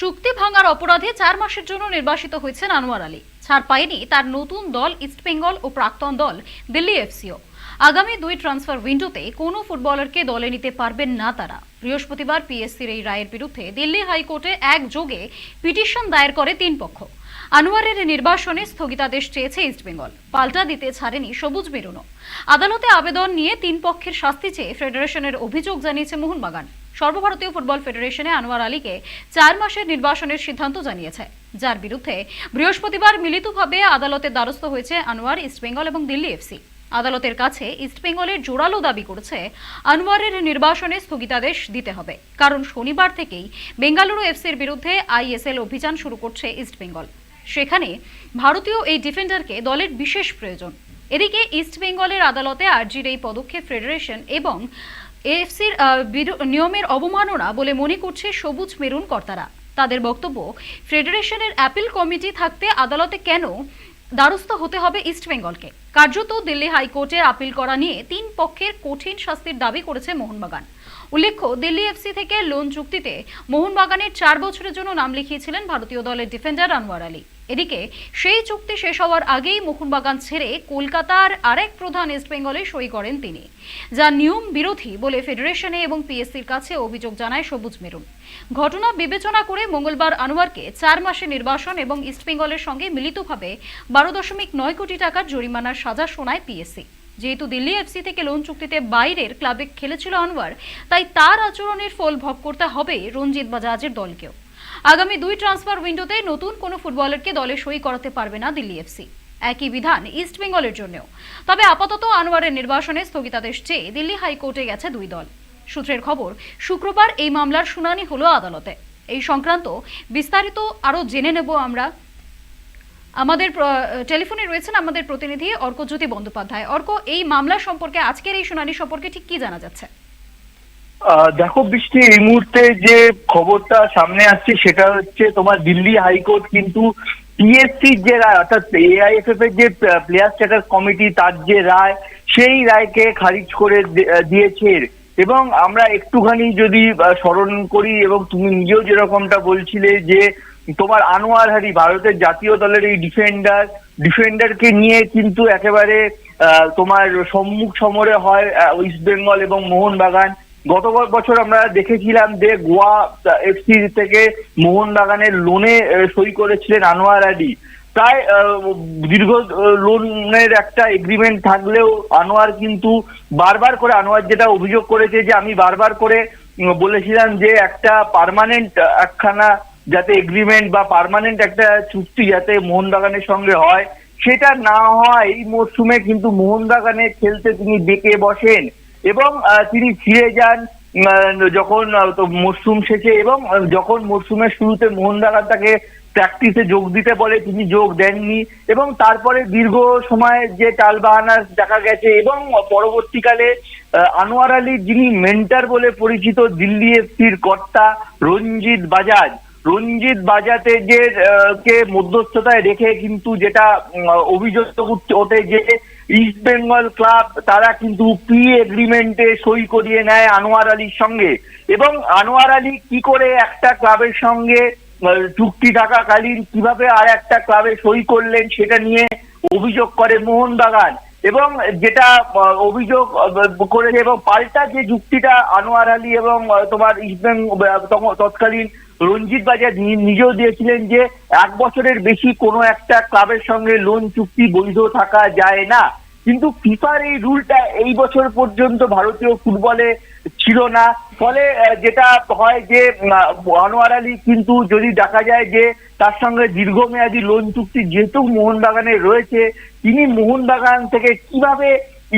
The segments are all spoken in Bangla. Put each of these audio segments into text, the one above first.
চুক্তি ভাঙার অপরাধে চার মাসের জন্য নির্বাসিত হয়েছেন আনোয়ার আলী। ছাড় পায়নি তার নতুন দল ইস্টবেঙ্গল ও প্রাক্তন দল দিল্লি এফসিও। আগামী দুই ট্রান্সফার উইন্ডোতে কোনো ফুটবলারকে দলে নিতে পারবেন না তারা। বৃহস্পতিবার পিএসসির এই রায়ের বিরুদ্ধে দিল্লি হাইকোর্টে একযোগে পিটিশন দায়ের করে তিন পক্ষ। আনোয়ারের নির্বাসনে স্থগিতাদেশ চেয়েছে ইস্টবেঙ্গল পাল্টা দিতে ছাড়েনি সবুজ বেরোনো আদালতে আবেদন নিয়ে তিন পক্ষের শাস্তি চেয়ে ফেডারেশনের অভিযোগ জানিয়েছে মোহনবাগান। সর্বভারতীয় ফুটবল ফেডারেশনে আনোয়ার আলীকে চার মাসের নির্বাসনের সিদ্ধান্ত জানিয়েছে। যার বিরুদ্ধে বৃহস্পতিবার মিলিতভাবে আদালতের দ্বারস্থ হয়েছে আনোয়ার ইস্টবেঙ্গল এবং দিল্লি এফসি। আদালতের কাছে ইস্টবেঙ্গলের জোরালো দাবি করেছে, আনোয়ারের নির্বাসনে স্থগিতাদেশ দিতে হবে। কারণ শনিবার থেকেই বেঙ্গালুরু এফসির বিরুদ্ধে আইএসএল অভিযান শুরু করছে ইস্টবেঙ্গল সেখানে ভারতীয় এই ডিফেন্ডারকে দলের বিশেষ প্রয়োজন। এদিকে ইস্টবেঙ্গলের আদালতে আরজির এই পদক্ষেপ ফেডারেশন এবং এএফসির নিয়মের অবমাননা বলে মনে করছে সবুজ মেরুন কর্তারা। তাদের বক্তব্য, ফেডারেশনের অ্যাপিল কমিটি থাকতে আদালতে কেন দ্বারস্থ হতে হবে ইস্টবেঙ্গলকে কার্যত দিল্লি হাইকোর্টে আপিল করা নিয়ে তিন পক্ষের কঠিন শাস্তির দাবি করেছে মোহনবাগান। উল্লেখ্য, দিল্লি এফসি থেকে লোন চুক্তিতে মোহনবাগানের চার বছরের জন্য নাম লিখিয়েছিলেন ভারতীয় দলের ডিফেন্ডার আনোয়ার আলী। এদিকে, সেই চুক্তি শেষ হওয়ার আগেই মোহনবাগান ছেড়ে কলকাতার আরেক প্রধান ইস্টবেঙ্গলে সই করেন তিনি, যা নিয়ম বিরোধী বলে ফেডারেশনে এবং পিএসসির কাছে অভিযোগ জানায় সবুজ মেরুন। ঘটনা বিবেচনা করে মঙ্গলবার আনোয়ারকে চার মাসে নির্বাসন এবং ইস্টবেঙ্গলের সঙ্গে মিলিতভাবে বারো দশমিক নয় কোটি টাকার জরিমানার সাজা শোনায় পিএসসি। যেহেতু দিল্লি এফসি থেকে লোন চুক্তিতে বাইরের ক্লাবে খেলেছিল আনোয়ার, তাই তার আচরণের ফল ভোগ করতে হবে রঞ্জিত বাজাজের দলকেও। আগামী দুই ট্রান্সফার উইন্ডোতে নতুন কোনো ফুটবলারকে দলে সই করাতে পারবে না দিল্লি এফসি। একই বিধান ইস্ট বেঙ্গলের জন্যও। তবে আপাতত আনোয়ারের নির্বাসনে স্থগিতাদেশ চেয়ে দিল্লি হাইকোর্টে গেছে দুই দল। সূত্রের খবর, শুক্রবার এই মামলার শুনানি হলো আদালতে। এই সংক্রান্ত বিস্তারিত আরও জেনে নেব আমরা আমাদের টেলিফোনে রয়েছেন আমাদের প্রতিনিধি অর্কজ্যোতি বন্দ্যোপাধ্যায়। অর্ক, এই মামলা সম্পর্কে, আজকের এই শুনানি সম্পর্কে ঠিক কি জানা যাচ্ছে? দেখো বৃষ্টি, এই মুহূর্তে যে খবরটা সামনে আসছে সেটা হচ্ছে তোমার দিল্লি হাইকোর্ট কিন্তু পিএসসি যে রায়, অর্থাৎ এআইএফএফ এর যে প্লেয়ার স্ট্যাটাস কমিটি, তার যে রায়, সেই রায়কে খারিজ করে দিয়েছে। এবং আমরা একটুখানি যদি স্মরণ করি এবং তুমি নিজেও যেরকমটা বলছিলে যে তোমার আনোয়ার হারি ভারতের জাতীয় দলের এই ডিফেন্ডার ডিফেন্ডারকে নিয়ে কিন্তু একেবারে তোমার সম্মুখ সমরে হয় ওয়েস্ট বেঙ্গল এবং মোহনবাগান। গত বছর আমরা দেখেছিলাম যে গোয়া এফসি থেকে মোহনবাগানের লোনে সই করেছিলেন আনোয়ার আলী আহ, দীর্ঘ লোনের একটা এগ্রিমেন্ট থাকলেও আনোয়ার কিন্তু বারবার করে আনোয়ার যেটা অভিযোগ করেছে যে আমি বারবার করে বলেছিলাম যে একটা পার্মানেন্ট একখানা যাতে এগ্রিমেন্ট বা পার্মানেন্ট একটা চুক্তি যাতে মোহনবাগানের সঙ্গে হয়, সেটা না হয় এই মরশুমে কিন্তু মোহনবাগানে খেলতে তিনি বেঁকে বসেন এবং তিনি ফিরে যান যখন মরশুম শেষে এবং যখন মরশুমের শুরুতে মোহনবাগান তাকে প্র্যাকটিসে যোগ দিতে বলে, তিনি যোগ দেননি এবং তারপরে দীর্ঘ সময় যে টালবাহানা দেখা গেছে এবং পরবর্তীকালে আনোয়ার আলী যিনি মেন্টার বলে পরিচিত দিল্লি এফসির কর্তা রঞ্জিত বাজাজ রঞ্জিত বাজাতে যে কে মধ্যস্থতায় রেখে কিন্তু যেটা অভিযোগ ওঠে যে ইস্ট বেঙ্গল ক্লাব তারা কিন্তু প্রি এগ্রিমেন্টে সই করিয়ে নেয় আনোয়ার আলীর সঙ্গে। এবং আনোয়ার আলী কি করে একটা ক্লাবের সঙ্গে চুক্তি থাকাকালীন কীভাবে আর একটা ক্লাবে সই করলেন সেটা নিয়ে অভিযোগ করে মোহনবাগান। এবং যেটা অভিযোগ করেছে এবং পাল্টা যে যুক্তিটা আনোয়ার আলী এবং তোমার তখন তৎকালীন রঞ্জিত বাজার নিজেও দিয়েছিলেন যে এক বছরের বেশি কোনো একটা ক্লাবের সঙ্গে লোন চুক্তি বৈধ থাকা যায় না। কিন্তু ফিফার এই রুলটা এই বছর পর্যন্ত ভারতীয় ফুটবলে ছিল না। ফলে যেটা হয় যে আনোয়ার আলী কিন্তু যদি দেখা যায় যে তার সঙ্গে দীর্ঘমেয়াদী লোন চুক্তি যেহেতু মোহনবাগানে রয়েছে, তিনি মোহনবাগান থেকে কীভাবে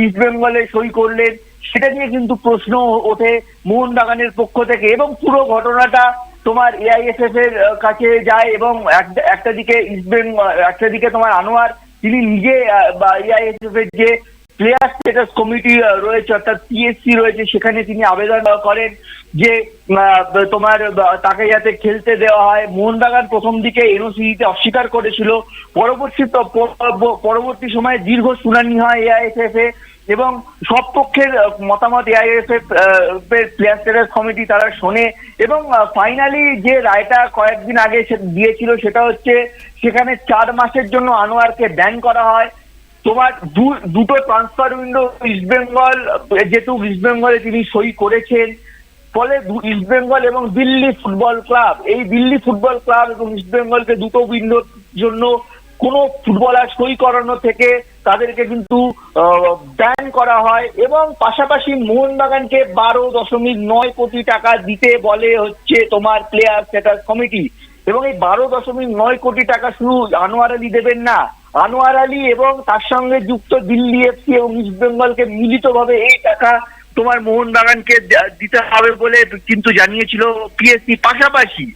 ইস্ট বেঙ্গলে সই করলেন, সেটা নিয়ে কিন্তু প্রশ্ন ওঠে মোহনবাগানের পক্ষ থেকে। এবং পুরো ঘটনাটা তোমার এআইএসএফ এর কাছে যায় এবং একটা দিকে ইস্ট একটা দিকে তোমার আনোয়ার তিনি নিজে বা এআইএসএফ এর যে প্লেয়ার স্ট্যাটাস কমিটি রয়েছে, অর্থাৎ পিএসসি রয়েছে, সেখানে তিনি আবেদন করেন যে তোমার তাকে যাতে খেলতে দেওয়া হয়। মোহনবাগান প্রথম দিকে এনওসি দিতে অস্বীকার করেছিল। পরবর্তী পরবর্তী সময়ে দীর্ঘ শুনানি হয় এআইএসএফ এ এবং সব পক্ষের মতামত এআইএফএফ প্লেয়ার স্টেটাস কমিটি তারা শোনে এবং ফাইনালি যে রায়টা কয়েকদিন আগে দিয়েছিল সেটা হচ্ছে, সেখানে চার মাসের জন্য আনোয়ারকে ব্যান করা হয়। তোমার দুটো ট্রান্সফার উইন্ডো ইস্ট বেঙ্গল যেহেতু ইস্ট বেঙ্গলে তিনি সই করেছেন, ফলে ইস্ট বেঙ্গল এবং দিল্লি ফুটবল ক্লাব এই দিল্লি ফুটবল ক্লাব এবং ইস্ট বেঙ্গলকে দুটো উইন্ডোর জন্য কোনো ফুটবলার সই করানো থেকে তাদেরকে কিন্তু ব্যান করা হয় এবং পাশাপাশি মোহনবাগানকে বারো দশমিক নয় কোটি টাকা দিতে বলে হচ্ছে তোমার প্লেয়ার স্ট্যাটাস কমিটি এবং এই বারো দশমিক নয় কোটি টাকা শুধু আনোয়ার আলী দেবেন না আনোয়ার আলী এবং তার সঙ্গে যুক্ত দিল্লি এফসি এবং ইস্ট বেঙ্গলকে মিলিতভাবে এই টাকা তোমার মোহনবাগানকে দিতে হবে বলে কিন্তু জানিয়েছিল পিএসসি পাশাপাশি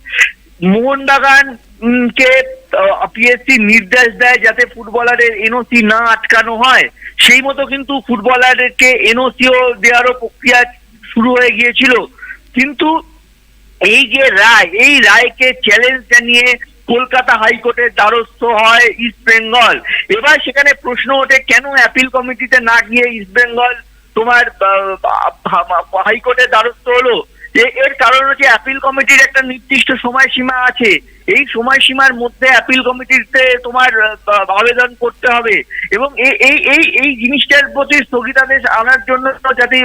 মোহনবাগান কে পিএসসি নির্দেশ দেয় যাতে ফুটবলারের এনওসি না আটকানো হয়। সেই মতো কিন্তু ফুটবলারকে এনওসিও দেওয়ারও প্রক্রিয়া শুরু হয়ে গিয়েছিল। কিন্তু এই যে রায়, এই রায়কে চ্যালেঞ্জ জানিয়ে কলকাতা হাইকোর্টের দ্বারস্থ হয় ইস্ট বেঙ্গল এবার সেখানে প্রশ্ন ওঠে, কেন অ্যাপিল কমিটিতে না গিয়ে ইস্ট বেঙ্গল তোমার হাইকোর্টের দ্বারস্থ হলো? এর কারণ হচ্ছে অ্যাপিল কমিটির একটা নির্দিষ্ট সময়সীমা আছে। এই সময়সীমার মধ্যে অ্যাপিল কমিটিতে তোমার আবেদন করতে হবে। এবং এই এই এই এই জিনিসটার প্রতি স্থগিতাদেশ আনার জন্য যাতে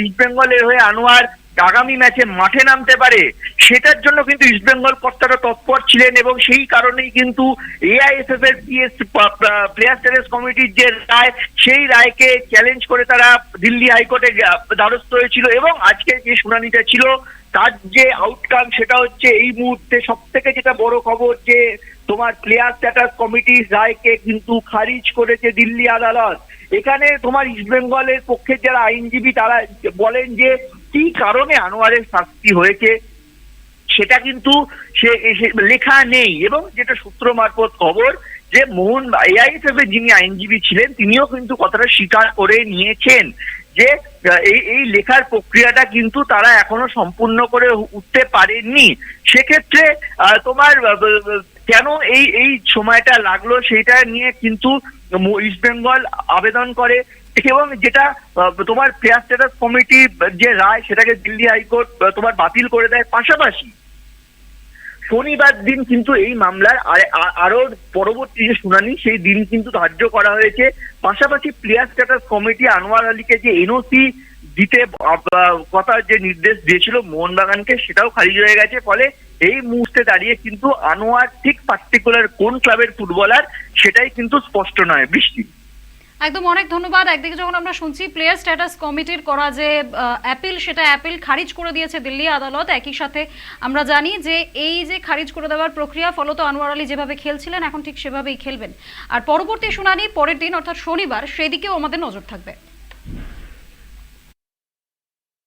ইস্ট বেঙ্গলের হয়ে আনোয়ার আগামী ম্যাচে মাঠে নামতে পারে, সেটার জন্য কিন্তু ইস্ট বেঙ্গল কর্তারা তৎপর ছিলেন এবং সেই কারণেই কিন্তু এআইএসএফ এর পিএস প্লেয়ার স্টেটাস কমিটির যে রায়, সেই রায়কে চ্যালেঞ্জ করে তারা দিল্লি হাইকোর্টে দ্বারস্থ হয়েছিল এবং আজকে যে শুনানিটা ছিল, তার যে আউটকাম সেটা হচ্ছে এই মুহূর্তে সব থেকে যেটা বড় খবর যে তোমার প্লেয়ার স্ট্যাটাস কমিটির রায়কে কিন্তু খারিজ করেছে দিল্লি আদালত। এখানে তোমার ইস্ট বেঙ্গলের পক্ষে যারা আইনজীবী তারা বলেন যে কি কারণে আনোয়ারের শাস্তি হয়েছে, সেটা কিন্তু সে লেখা নেই। এবং যেটা সূত্র মারফত খবর, যে মোহন এআইএসএফ এর যিনি আইনজীবী ছিলেন, তিনিও কিন্তু কথাটা স্বীকার করে নিয়েছেন যে এই এই লেখার প্রক্রিয়াটা কিন্তু তারা এখনও সম্পূর্ণ করে উঠতে পারেননি। সেক্ষেত্রে তোমার কেন এই এই সময়টা লাগল, সেটা নিয়ে কিন্তু ইস্ট বেঙ্গল আবেদন করে। এবং যেটা তোমার প্লেয়ার স্ট্যাটাস কমিটি যে রায় সেটাকে দিল্লি হাইকোর্ট তোমার বাতিল করে দেয় পাশাপাশি। শনিবার দিন কিন্তু এই মামলার আর- পরবর্তী যে শুনানি, সেই দিন কিন্তু ধার্য করা হয়েছে। পাশাপাশি প্লেয়ার স্ট্যাটাস কমিটি আনোয়ার আলীকে যে এনওসি দিতে কথা যে নির্দেশ দিয়েছিল মোহনবাগানকে, সেটাও খারিজ হয়ে গেছে। ফলে এই মুহূর্তে দাঁড়িয়ে কিন্তু আনোয়ার ঠিক পার্টিকুলার কোন ক্লাবের ফুটবলার সেটাই কিন্তু স্পষ্ট নয়। বৃষ্টি। একদম অনেক ধন্যবাদ। একদিকে যখন আমরা শুনছি প্লেয়ার স্ট্যাটাস কমিটির করা যে অ্যাপিল সেটা অ্যাপিল খারিজ করে দিয়েছে দিল্লি আদালত। একই সাথে আমরা জানি যে, এই যে খারিজ করে দেওয়ার প্রক্রিয়া, ফলত আনোয়ার আলী যেভাবে খেলছিলেন, এখন ঠিক সেভাবেই খেলবেন। আর পরবর্তী শুনানি পরের দিন, অর্থাৎ শনিবার, সেদিকেও আমাদের নজর থাকবে।